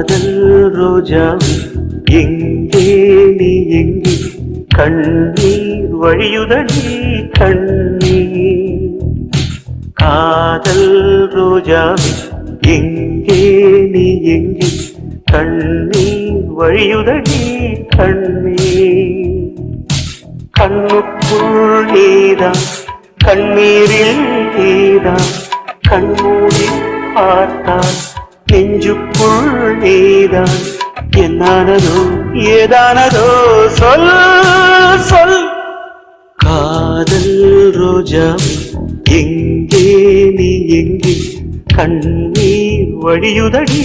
காதல் ரோஜாவே எங்கே நீ எங்கே? கண்ணீர் வழியுதடி கண்ணீர். காதல் ரோஜாவே எங்கே நீ எங்கே? கண்ணீர் வழியுதடி கண்ணீர். கண்ணுக்குள் நீதான் கண்ணீரில் நீதான். கண்மூடி பார்த்தான் நெஞ்சுக்குள் நீதான். என்னானதோ ஏதானதோ சொல் சொல். காதல் ரோஜா எங்கே நீ எங்கே? கண்ணீர் வழியுதடி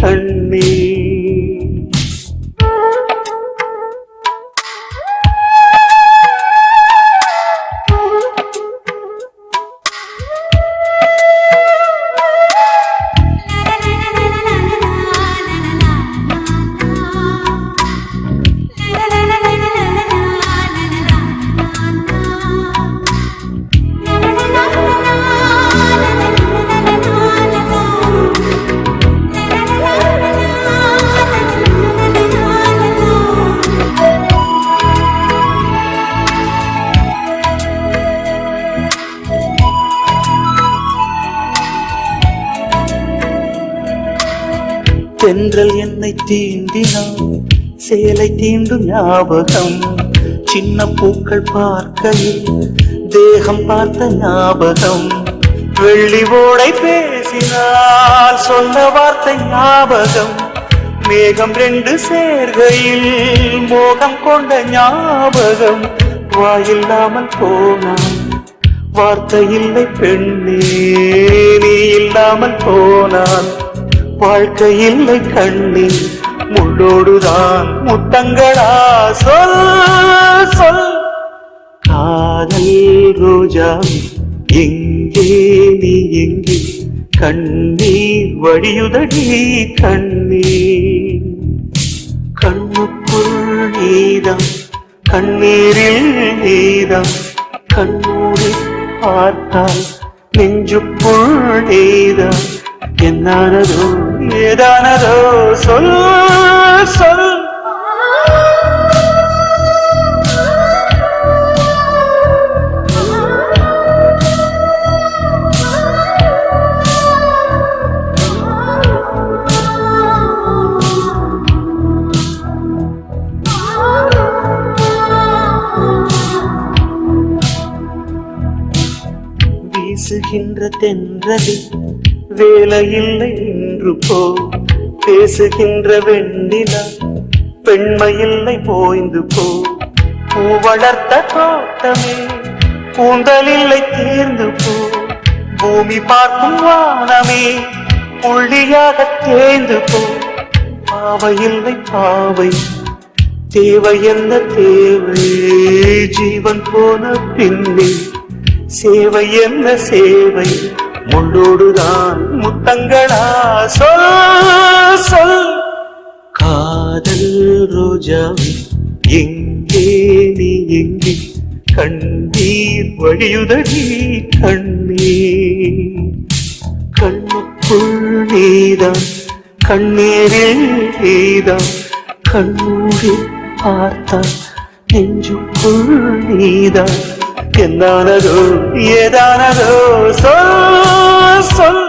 கண்ணீர் தென்றல் என்னை தீண்டினான். சேலை தீண்டும் ஞாபகம் சின்ன பூக்கள் பார்க்கையில் தேகம் பார்த்த ஞாபகம். வெள்ளி ஓடை பேசினால் சொன்ன வார்த்தை ஞாபகம். மேகம் ரெண்டு சேர்கையில் மோகம் கொண்ட ஞாபகம். வாயில்லாமல் போனான். வார்த்தை இல்லை பெண்ணே நீ இல்லாமல் போனான். வாழ்க்கை இல்லை கண்ணே முள்ளோடுதான் முத்தங்களா? சொல் சொல். காதல் ரோஜா எங்கே நீ எங்கே? கண்ணீர் வழியுதடி கண்ணீர். கண்ணுக்குள் நீதான் கண்ணீரில் நீதான். கண்ணூரை பார்த்தால் நெஞ்சுக்குள் நீதான். என்னானதோ ஏதானதோ சொல் சொல். வீசுகின்ற தென்றலில் வேலையில்லை இன்று போ பேசுகின்ற வெண்ணிலா பெண்மையில்லை போய்ந்து போ பூ வளர்த்த தோட்டமே கூந்தலில்லை தீர்ந்து போ பூமி பார்க்கும் வானமே புள்ளியாக தேர்ந்து போ பாவையில்லை பாவை தேவை என்ன தேவை? ஜீவன் போன பின்னே சேவை என்ன சேவை? முள்ளோடுதான் முத்தங்களா? சொல் சொல். காதல் ரோஜா எங்கே நீ எங்கே? கண்ணீர் வழியுதடி கண்ணீர் கண்ணுக்குள் நீதான் கண்ணீரில் நீதான். கண்ணூரில் பார்த்தான் நெஞ்சுக்குள் நீதான். என்னானதோ ஏதானதோ சொல் சொல்.